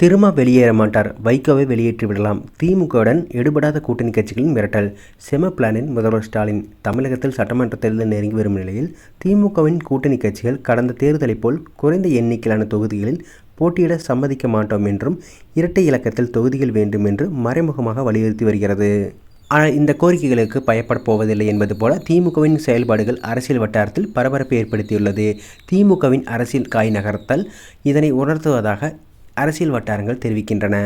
திருமா வெளியேற மாட்டார். வைகோவை வெளியேற்றி விடலாம். திமுகவுடன் எடுபடாத கூட்டணி கட்சிகளின் மிரட்டல். செம பிளானின் முதல்வர் ஸ்டாலின் தமிழகத்தில் சட்டமன்ற தேர்தல் நெருங்கி வரும் நிலையில் திமுகவின் கூட்டணி கட்சிகள் கடந்த தேர்தலைப் போல் குறைந்த எண்ணிக்கையிலான தொகுதிகளில் போட்டியிட சம்மதிக்க மாட்டோம் என்றும் இரட்டை இலக்கத்தில் தொகுதிகள் வேண்டும் என்று மறைமுகமாக வலியுறுத்தி வருகிறது. ஆனால் இந்த கோரிக்கைகளுக்கு பயப்பட போவதில்லை என்பது போல திமுகவின் செயல்பாடுகள் அரசியல் வட்டாரத்தில் பரபரப்பை ஏற்படுத்தியுள்ளது. திமுகவின் அரசியல் காய் நகர்த்தல் இதனை உணர்த்துவதாக அரசியல் வட்டாரங்கள் தெரிவிக்கின்றன.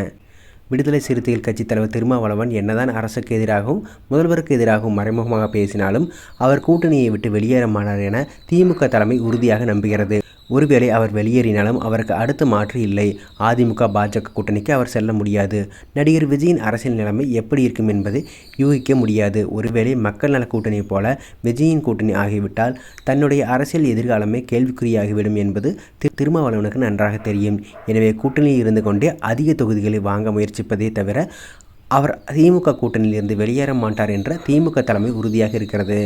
விடுதலை சிறுத்தைகள் கட்சித் தலைவர் திருமாவளவன் என்னதான் அரசுக்கு எதிராகவும் முதல்வருக்கு எதிராகவும் மறைமுகமாக பேசினாலும் அவர் கூட்டணியை விட்டு வெளியேற மாட்டார் என திமுக தலைமை உறுதியாக நம்புகிறது. ஒருவேளை அவர் வெளியேறினாலும் அவருக்கு அடுத்த மாற்று இல்லை. அதிமுக பாஜக கூட்டணிக்கு அவர் செல்ல முடியாது. நடிகர் விஜயின் அரசியல் நிலைமை எப்படி இருக்கும் என்பதை யூகிக்க முடியாது. ஒருவேளை மக்கள் நல கூட்டணி போல விஜயின் கூட்டணி ஆகிவிட்டால் தன்னுடைய அரசியல் எதிர்காலமே கேள்விக்குறியாகிவிடும் என்பது திரு திருமாவளவனுக்கு நன்றாக தெரியும். எனவே கூட்டணியில் இருந்து கொண்டே அதிக தொகுதிகளை வாங்க முயற்சிப்பதே தவிர அவர் திமுக கூட்டணியில் இருந்து வெளியேற மாட்டார் என்ற திமுக தலைமை உறுதியாக இருக்கிறது.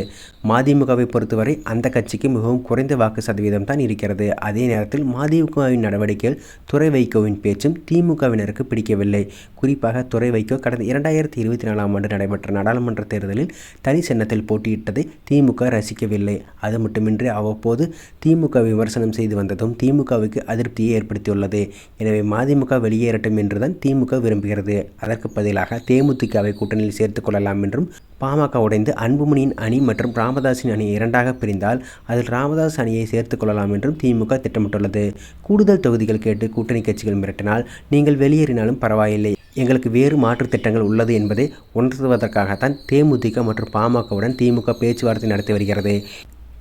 மதிமுகவை பொறுத்தவரை அந்த கட்சிக்கு மிகவும் குறைந்த வாக்கு சதவீதம் தான் இருக்கிறது. அதே நேரத்தில் மதிமுகவின் நடவடிக்கைகள் துறை வைகோவின் பேச்சும் திமுகவினருக்கு பிடிக்கவில்லை. குறிப்பாக துறை வைகோ கடந்த இரண்டாயிரத்தி இருபத்தி நாலாம் ஆண்டு நடைபெற்ற நாடாளுமன்ற தேர்தலில் தனி சின்னத்தில் போட்டியிட்டதை திமுக ரசிக்கவில்லை. அது மட்டுமின்றி அவ்வப்போது திமுக விமர்சனம் செய்து வந்ததும் திமுகவுக்கு அதிருப்தியை ஏற்படுத்தியுள்ளது. எனவே மதிமுக வெளியேறட்டும் என்றுதான் திமுக விரும்புகிறது. அதற்கு பதிலாக தேமுதிகவை கூட்டணியில் சேர்த்துக் கொள்ளலாம் என்றும் பாமக உடைந்து அன்புமணியின் அணி மற்றும் ராமதாஸின் அணி இரண்டாக பிரிந்தால் அதில் ராமதாஸ் அணியை சேர்த்துக் கொள்ளலாம் என்றும் திமுக திட்டமிட்டுள்ளது. கூடுதல் தொகுதிகள் கேட்டு கூட்டணி கட்சிகள் மிரட்டினால் நீங்கள் வெளியேறினாலும் பரவாயில்லை. எங்களுக்கு வேறு மாற்றுத் திட்டங்கள் உள்ளது என்பதை உணர்த்துவதற்காகத்தான் தேமுதிக மற்றும் பாமகவுடன் திமுக பேச்சுவார்த்தை நடத்தி வருகிறது.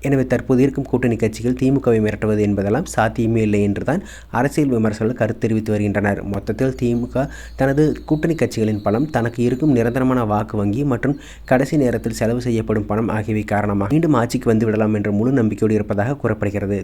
எனவே தற்போது இருக்கும் கூட்டணி கட்சிகள் திமுகவை மிரட்டுவது என்பதெல்லாம் சாத்தியமே இல்லை என்றுதான் அரசியல் விமர்சகர்கள் கருத்து தெரிவித்து வருகின்றனர். மொத்தத்தில் திமுக தனது கூட்டணி கட்சிகளின் பலம் தனக்கு இருக்கும் நிரந்தரமான வாக்கு வங்கி மற்றும் கடைசி நேரத்தில் செலவு செய்யப்படும் பணம் ஆகியவை காரணமாக மீண்டும் ஆட்சிக்கு வந்து விடலாம் என்ற முழு நம்பிக்கையோடு இருப்பதாக கூறப்படுகிறது.